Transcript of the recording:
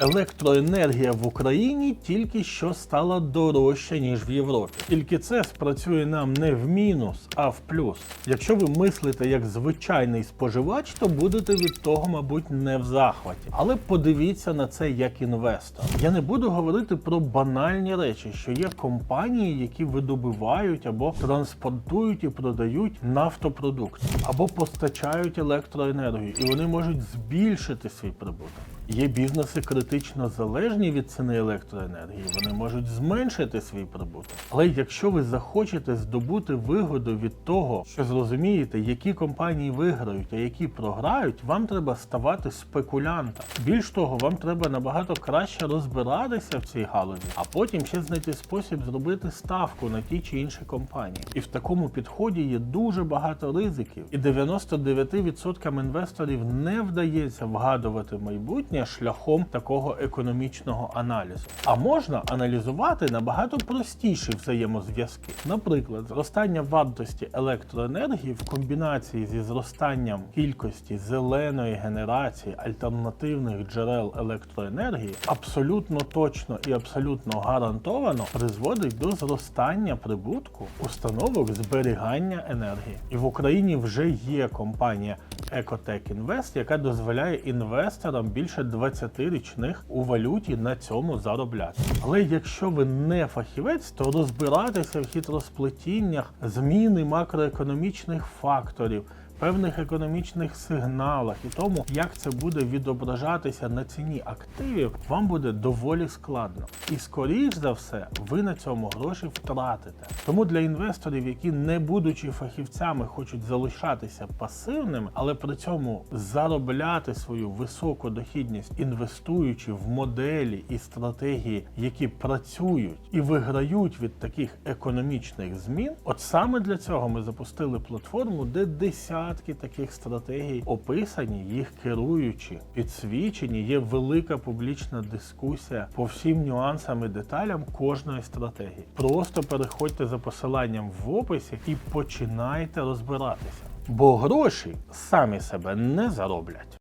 Електроенергія в Україні тільки що стала дорожча, ніж в Європі. Тільки це спрацює нам не в мінус, а в плюс. Якщо ви мислите як звичайний споживач, то будете від того, мабуть, не в захваті. Але подивіться на це як інвестор. Я не буду говорити про банальні речі, що є компанії, які видобувають або транспортують і продають нафтопродукти, або постачають електроенергію, і вони можуть збільшити свій прибуток. Є бізнеси критично залежні від ціни електроенергії, вони можуть зменшити свій прибуток. Але якщо ви захочете здобути вигоду від того, що зрозумієте, які компанії виграють, а які програють, вам треба ставати спекулянтом. Більш того, вам треба набагато краще розбиратися в цій галузі, а потім ще знайти спосіб зробити ставку на ті чи інші компанії. І в такому підході є дуже багато ризиків, і 99% інвесторів не вдається вгадувати майбутнє шляхом такого економічного аналізу. А можна аналізувати набагато простіші взаємозв'язки. Наприклад, зростання вартості електроенергії в комбінації зі зростанням кількості зеленої генерації альтернативних джерел електроенергії абсолютно точно і абсолютно гарантовано призводить до зростання прибутку установок зберігання енергії. І в Україні вже є компанія Ecotech Invest, яка дозволяє інвесторам більше 20 річних у валюті на цьому заробляти. Але якщо ви не фахівець, то розбиратися в хитросплетіннях зміни макроекономічних факторів. Певних економічних сигналах і тому, як це буде відображатися на ціні активів, вам буде доволі складно. І скоріш за все, ви на цьому гроші втратите. Тому для інвесторів, які не будучи фахівцями, хочуть залишатися пасивними, але при цьому заробляти свою високу дохідність, інвестуючи в моделі і стратегії, які працюють і виграють від таких економічних змін, от саме для цього ми запустили платформу, де десятки таких стратегій описані, їх керуючи, підсвічені. Є велика публічна дискусія по всім нюансам і деталям кожної стратегії. Просто переходьте за посиланням в описі і починайте розбиратися. Бо гроші самі себе не зароблять.